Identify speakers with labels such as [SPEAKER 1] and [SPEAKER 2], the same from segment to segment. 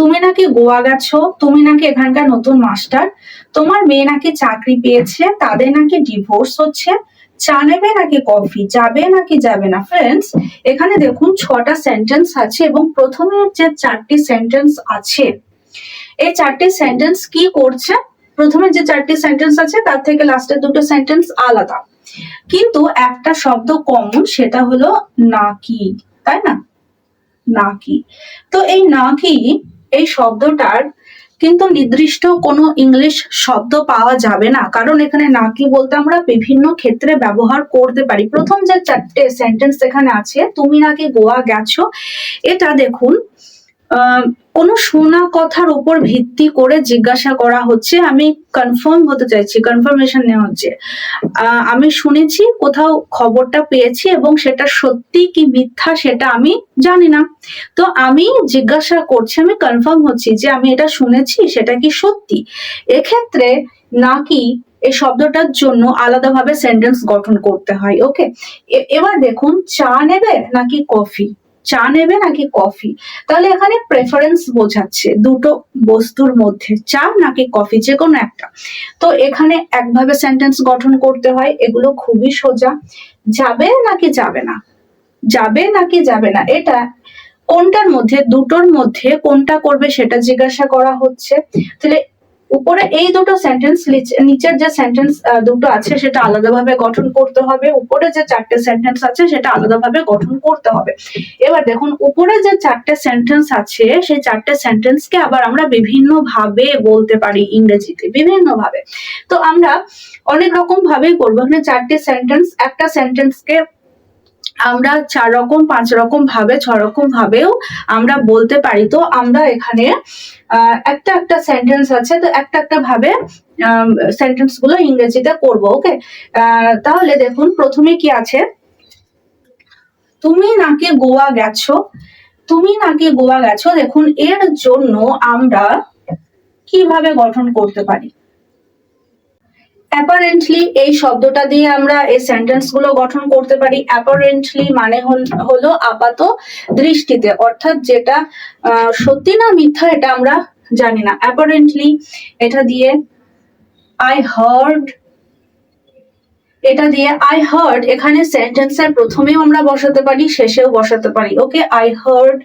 [SPEAKER 1] তুমি নাকি গোয়া গেছো? তুমি নাকি এখানকার নতুন মাস্টার? তোমার মেয়ে নাকি চাকরি পেয়েছে, তাদের নাকি ডিভোর্স হচ্ছে। চা নেবে নাকি কফি যাবে নাকি যাবে না? ফ্রেন্ডস এখানে দেখুন ছটা সেন্টেন্স আছে এবং প্রথমে যে চারটি সেন্টেন্স আছে, এই চারটি সেন্টেন্স কি করছে? প্রথমে যে চারটি সেন্টেন্স আছে, তার থেকে লাস্টের দুটো সেন্টেন্স আলাদা। কিন্তু একটা শব্দ কমন সেটা হলো নাকি, তাই না? নাকি। তো এই নাকি এই শব্দটার কিন্তু নির্দিষ্ট কোনো ইংলিশ শব্দ পাওয়া যাবে না। কারণ এখানে নাকি বলতে আমরা বিভিন্ন ক্ষেত্রে ব্যবহার করতে পারি। প্রথম যে চারটে সেন্টেন্স এখানে আছে, তুমি নাকি গোয়া গেছো? এটা দেখুন কোনো শোনা কথার উপর ভিত্তি করে জিজ্ঞাসা করা হচ্ছে, আমি কনফার্ম হতে চাইছি কনফার্মেশন নেওয়া হচ্ছে। আমি শুনেছি, কোথাও খবরটা পেয়েছি এবং সেটা সত্যি কি মিথ্যা সেটা আমি জানি না। তো আমি জিজ্ঞাসা করছি, আমি কনফার্ম হচ্ছি যে আমি এটা শুনেছি, সেটা কি সত্যি? এক্ষেত্রে নাকি এই শব্দটার জন্য আলাদাভাবে সেন্টেন্স গঠন করতে হয় ওকে এবার দেখুন, চা নেবে নাকি কফি চা নেবে নাকি কফি তাহলে এখানে প্রেফারেন্স বোঝাচ্ছে দুটো বস্তুর মধ্যে, চা নাকি কফি যে কোনো একটা। তো এখানে একভাবে সেন্টেন্স গঠন করতে হয়, এগুলো খুবই সোজা। যাবে নাকি যাবে না? যাবে নাকি যাবে না? এটা কোনটার মধ্যে, দুটোর মধ্যে কোনটা করবে সেটা জিজ্ঞাসা করা হচ্ছে। তাহলে উপরে এই দুটো সেন্টেন্স নিচের যে সেন্টেন্স দুটো আছে, সেটা আলাদাভাবে গঠন করতে হবে। উপরে যে চারটে সেন্টেন্স আছে, সেটা আলাদাভাবে গঠন করতে হবে। এবার দেখুন, উপরে যে চারটে সেন্টেন্স আছে, সেই চারটে সেন্টেন্সকে আবার আমরা বিভিন্ন ভাবে বলতে পারি ইংরেজিতে বিভিন্ন ভাবে তো আমরা অনেক রকম ভাবেই করব। এখানে চারটে সেন্টেন্স একটা সেন্টেন্সকে আমরা চার রকম, পাঁচ রকম ভাবে, ছ রকম ভাবেও আমরা বলতে পারি। তো আমরা এখানে একটা একটা সেন্টেন্স আছে, তো একটা একটা ভাবে সেন্টেন্সগুলো ইংরেজিতে করব ওকে তাহলে দেখুন, প্রথমে কি আছে? তুমি নাকি গোয়া গেছো? তুমি নাকি গোয়া গেছো? দেখুন, এর জন্য আমরা কীভাবে গঠন করতে পারি? অ্যাপারেন্টলি এই শব্দটা দিয়ে আমরা এই সেন্টেন্সগুলো গঠন করতে পারি। অ্যাপারেন্টলি মানে হল- আপাত দৃষ্টিতে। অর্থাৎ যেটা সত্যি না মিথ্যা এটা আমরা জানি না। অ্যাপারেন্টলি এটা দিয়ে আই হার্ড এটা দিয়ে আই হার্ড এখানে সেন্টেন্সের প্রথমেও আমরা বসাতে পারি, শেষেও বসাতে পারি। ওকে আই হার্ড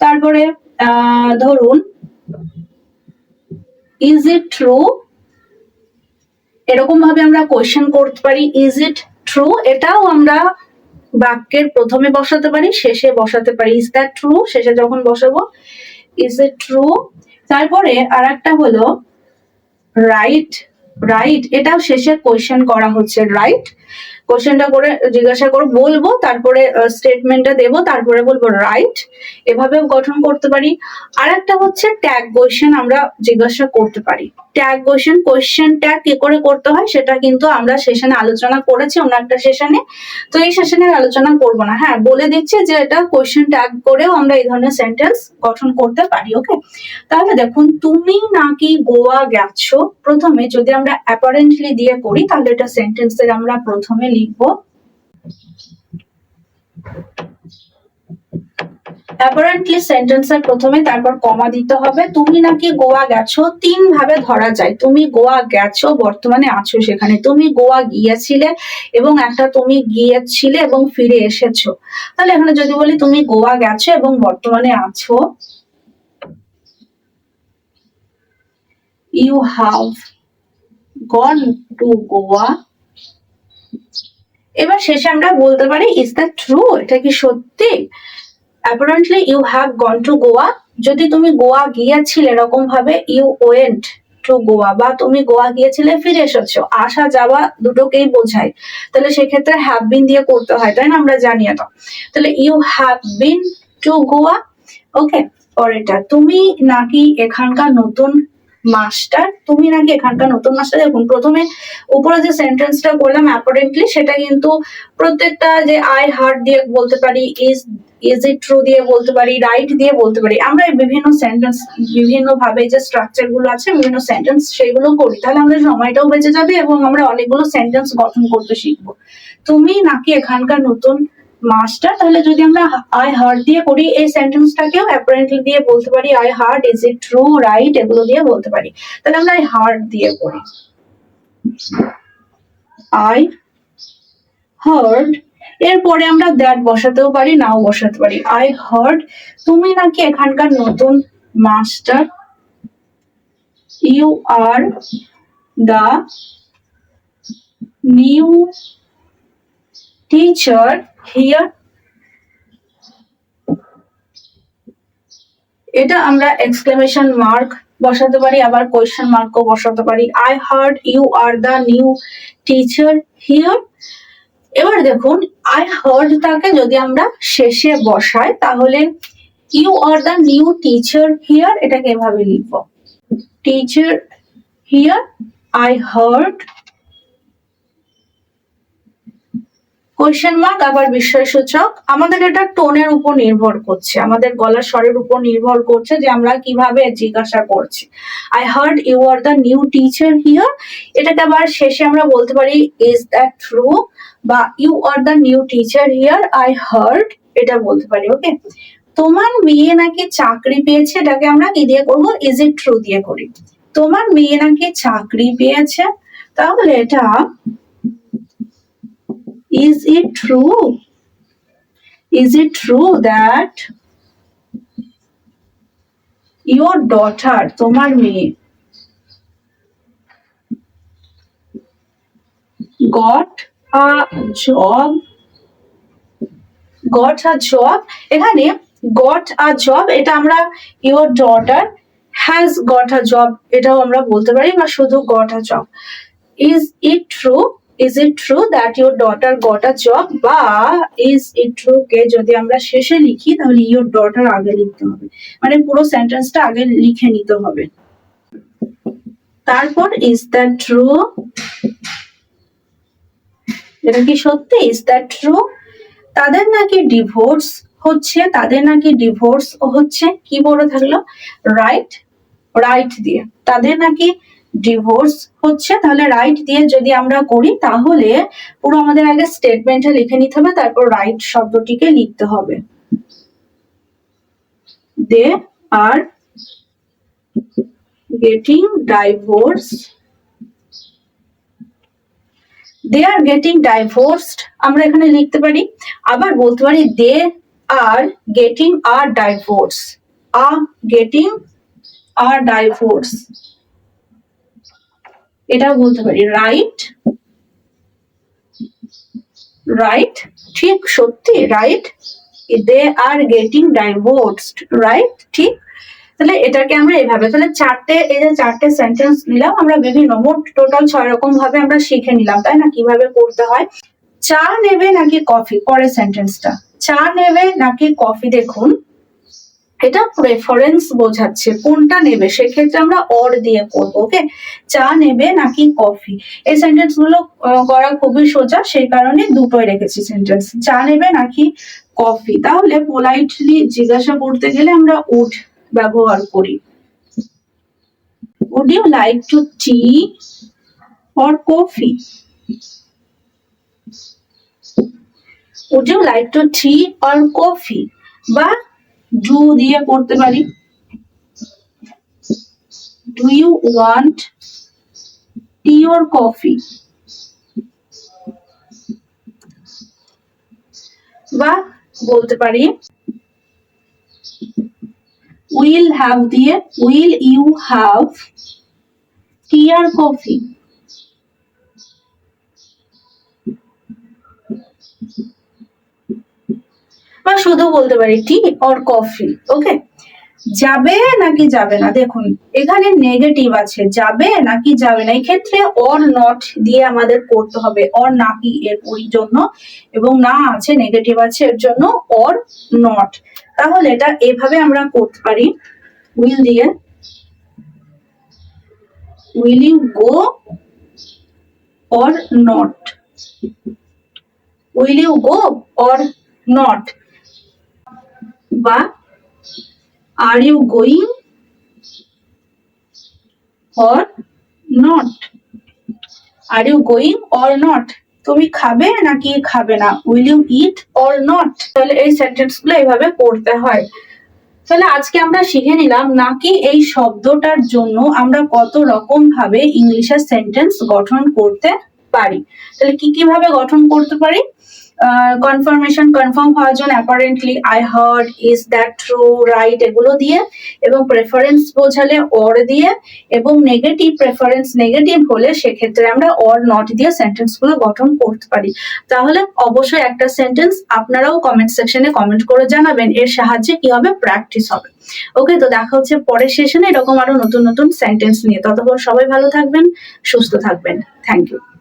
[SPEAKER 1] তারপরে ধরুন ইজ ইট ট্রু এরকম ভাবে আমরা কোয়েশ্চেন করতে পারি ইজ ইট ট্রু এটাও আমরা বাক্যের প্রথমে বসাতে পারি, শেষে বসাতে পারি। ইজ দ্যাট ট্রু শেষে যখন বসাবো ইজ ইট ট্রু তারপরে আর একটা হলো রাইট রাইট এটাও শেষে কোয়েশ্চেন করা হচ্ছে রাইট কোশ্চেনটা করে জিজ্ঞাসা করে, বলব, তারপরে স্টেটমেন্টটা দেবো, তারপরে বলব রাইট এভাবেও গঠন করতে পারি। আর একটা হচ্ছে ট্যাগ কোয়েশ্চেন আমরা জিজ্ঞাসা করতে পারি। ট্যাগ কোয়েশ্চেন কোয়েশ্চেন ট্যাগ কি করে করতে হয়, সেটা কিন্তু আমরা সেশনে আলোচনা করেছি, অন্য একটা সেশনে তো এই সেশনে আলোচনা করব না। হ্যাঁ বলে দিচ্ছি যে এটা কোয়েশ্চেন ট্যাগ করেও আমরা এই ধরনের সেন্টেন্স গঠন করতে পারি ওকে তাহলে দেখুন, তুমি নাকি গোয়া গেছো? প্রথমে যদি আমরা অ্যাপারেন্টলি দিয়ে করি, তাহলে এটা সেন্টেন্সের আমরা প্রথমে লিখব। অ্যাপারেন্টলি সেন্টেন্সের প্রথমে তারপর কমা দিতে হবে। তুমি নাকি গোয়া গেছো, তিন ভাবে ধরা যায়। তুমি গোয়া গেছো, বর্তমানে আছো সেখানে। তুমি গোয়া গিয়েছিলে এবং একটা তুমি গিয়েছিলে এবং ফিরে এসেছ। তাহলে এখানে যদি বলি তুমি গোয়া গেছো এবং বর্তমানে আছো you have gone to Goa এবার শেষে আমরা বলতে পারি ইজ দ্যাট ট্রু এটা কি সত্যি? Apparently you have gone to Goa যদি তুমি গোয়া গিয়েছিলে এরকম ভাবে ইউ ওয়েন্ট টু গোয়া বা তুমি গোয়া গিয়েছিলে, ফিরে এসেছ। আসা, যাওয়া দুটোকেই বোঝায়। তাহলে সেক্ষেত্রে হ্যাভ বিন দিয়ে করতে হয়, তাই না? আমরা জানি এটা। তাহলে you have been to Goa okay পরেরটা, তুমি নাকি এখানকার নতুন মাস্টার, তুমি নাকি এখানকার নতুন মাস্টার? দেখুন, প্রথমে উপরে যে সেন্টেন্সটা করলাম অ্যাপারেন্টলি সেটা কিন্তু প্রত্যেকটা যে আই হার্ট দিয়ে বলতে পারি ইজ ইজ ইট ট্রু দিয়ে বলতে পারি রাইট দিয়ে বলতে পারি, আমরা বিভিন্ন সেন্টেন্স বিভিন্ন ভাবে যে স্ট্রাকচারগুলো আছে, বিভিন্ন সেন্টেন্স সেগুলো করি, তাহলে আমাদের সময়টাও বেঁচে যাবে এবং আমরা অনেকগুলো সেন্টেন্স গঠন করতে শিখব। তুমি নাকি এখানকার নতুন মাস্টার তাহলে যদি আমরা আই হার্ড দিয়ে করি, এই সেন্টেন্সটাকেও অ্যাপারেন্টলি দিয়ে বলতে পারি I heard is it true right এগুলো দিয়ে বলতে পারি। তাহলে আমরা আই হার্ড দিয়ে করি। আই হার্ড এরপরে আমরা দ্যাট বসাতেও পারি, নাও বসাতে পারি। আই হার্ড তুমি নাকি এখানকার নতুন master you are the new teacher here এটা আমরা এক্সক্লেমেশন মার্ক বসাতে পারি, আবার কোয়েশ্চেন মার্কও বসাতে পারি। I heard you are the new teacher here এবার দেখুন আই হার্ড তাকে যদি আমরা শেষে বসাই, তাহলে you are the new teacher here এটাকে এভাবে লিখব। Teacher here I heard question mark আবার বিস্ময়সূচক, আমাদের এটা টোনের উপর নির্ভর করছে, আমাদের গলার স্বরের উপর নির্ভর করছে যে আমরা কীভাবে জিজ্ঞাসা করছি। I heard you are the new teacher here এটাকে আবার শেষে আমরা বলতে পারি ইজ দ্যাট ট্রু বা you are the new teacher here I heard এটা বলতে পারি ওকে তোমার মেয়ে নাকি চাকরি পেয়েছে, এটাকে আমরা কি দিয়ে করব? ইজ ইট ট্রু দিয়ে করি। তোমার মেয়ে নাকি চাকরি পেয়েছে, তাহলে এটা is it true is it true that your daughter তোমার মেয়ে got a job got a job এখানে got a job এটা আমরা your daughter has got a job এটাও আমরা বলতে পারি বা শুধু got a job is it true is it true that your daughter got a job? বা is it true? কে যদি আমরা শেষে লিখি, তাহলে your daughter আগে লিখতে হবে। মানে পুরো সেন্টেন্সটা আগে লিখে নিতে হবে। তারপর, is that true? এটা কি সত্যি? is that true? তাদের নাকি ডিভোর্স হচ্ছে, তাদের নাকি ডিভোর্স হচ্ছে, কি বলে থাকল? রাইট রাইট দিয়ে। তাদের নাকি ডিভোর্স হচ্ছে, তাহলে রাইট দিয়ে যদি আমরা করি, তাহলে পুরো আমাদের আগে স্টেটমেন্টটা লিখে নিতে হবে, তারপর রাইট শব্দটিকে লিখতে হবে। They are getting divorce they are getting divorced আমরা এখানে লিখতে পারি। আবার বলতে পারি they are getting are divorce a getting are divorce এটাও বলতে পারি। রাইট রাইট ঠিক, সত্যি right they are getting divorced right ঠিক। তাহলে এটাকে আমরা এভাবে, তাহলে চারটে, এই যে চারটে সেন্টেন্স নিলাম, আমরা বিভিন্ন, মোট টোটাল ছয় রকম ভাবে আমরা শিখে নিলাম, তাই না? কীভাবে করতে হয়? চা নেবে নাকি কফি পরের সেন্টেন্সটা চা নেবে নাকি কফি দেখুন এটা প্রেফারেন্স বোঝাচ্ছে, কোনটা নেবে? সেক্ষেত্রে আমরা অর দিয়ে করব ওকে চা নেবে নাকি কফি এই সেন্টেন্সগুলো করা খুবই সোজা, সেই কারণে দুটোই রেখেছি সেন্টেন্স চা নেবে নাকি কফি তাহলে পোলাইটলি জিজ্ঞাসা করতে গেলে আমরা উড ব্যবহার করি। Would you like to tea or coffee would you like to tea or coffee বা ডু দিয়ে করতে পারি? Do you want tea or coffee বা বলতে পারি উইল হ্যাভ দিয়ে will you have tea or coffee বা শুধু বলতে পারি টি অর কফি ওকে যাবে নাকি যাবে না? দেখুন, এখানে নেগেটিভ আছে। যাবে নাকি যাবে না? এই ক্ষেত্রে অর নট দিয়ে আমাদের করতে হবে। অর নাকি এর ওই জন্য এবং না আছে নেগেটিভ আছে, এর জন্য অর নট তাহলে এটা এভাবে আমরা করতে পারি। উইল দিয়ে will you go or not will you go or not বা are you going or not are you going or not তুমি খাবে নাকি খাবে না? Will you eat or not তাহলে এই সেন্টেন্সগুলো এইভাবে পড়তে হয়। তাহলে আজকে আমরা শিখে নিলাম নাকি এই শব্দটার জন্য আমরা কত রকম ভাবে ইংলিশের সেন্টেন্স গঠন করতে পারি। তাহলে কি কি ভাবে গঠন করতে পারি? কনফার্মেশন কনফার্ম হওয়ার জন্য apparently I heard is that true right এগুলো দিয়ে এবং প্রেফারেন্স বোঝালে অর দিয়ে এবং নেগেটিভ প্রেফারেন্স নেগেটিভ হলে সেক্ষেত্রে আমরা অর নট দিয়ে সেন্টেন্সগুলো গঠন করতে পারি। তাহলে অবশ্যই একটা সেন্টেন্স আপনারাও কমেন্ট সেকশনে কমেন্ট করে জানাবেন, এর সাহায্যে কি হবে? প্র্যাকটিস হবে। ওকে তো দেখা হচ্ছে পরের সেশনে এরকম আরও নতুন নতুন সেন্টেন্স নিয়ে। ততক্ষণ সবাই ভালো থাকবেন, সুস্থ থাকবেন। Thank you